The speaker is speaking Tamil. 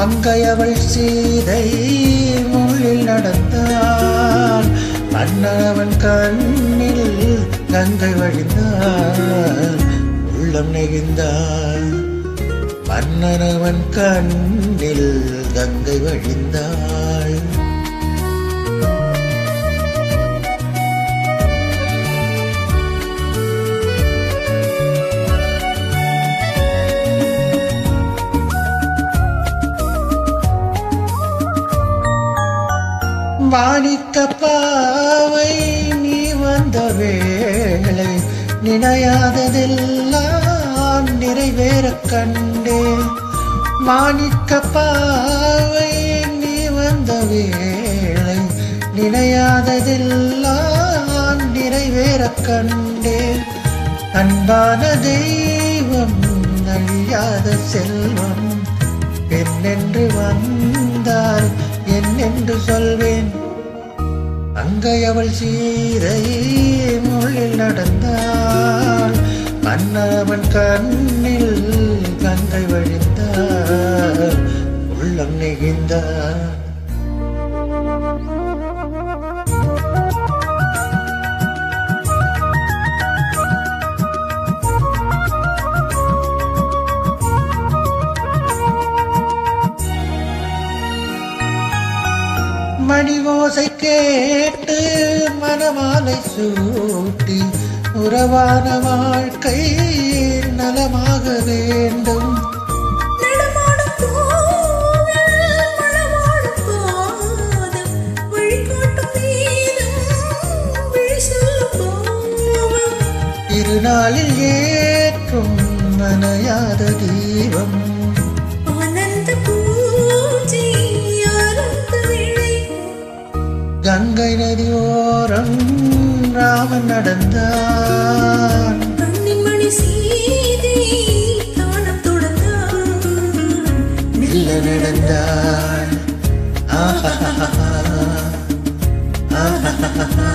மங்கையவள் சீதை முள்ளில் நடந்தான். மன்னவன் கண்ணில் கங்கை வழிந்தான் உள்ளம் நெகிழ்ந்தான். மன்னனவன் கண்ணில் கங்கை வழிந்தான் மாணிக்க பாவை நீ வந்த வேளை நினையாததெல்லாம் நிறைவேற கண்டே. மாணிக்க பாவை நீ வந்த வேளை நினையாததெல்லாம் நிறைவேற கண்டே. அன்பான தெய்வம் அழியாத செல்வம் என்னென்று வந்தால் என்று சொல்வேன் அங்கே அவள் சீதை மொழியில் நடந்தாள். மன்னவன் கண் கேட்டு மனமாலை சூட்டி உறவான வாழ்க்கை நலமாக வேண்டும். இருநாளில் ஏற்றும் மனையாத தீபம் ராமன் நடந்தான் மணி சீதை, தானம் தொடர்ந்தான். மெல்ல நடந்தாள் ஆஹா ஆஹா ஆஹா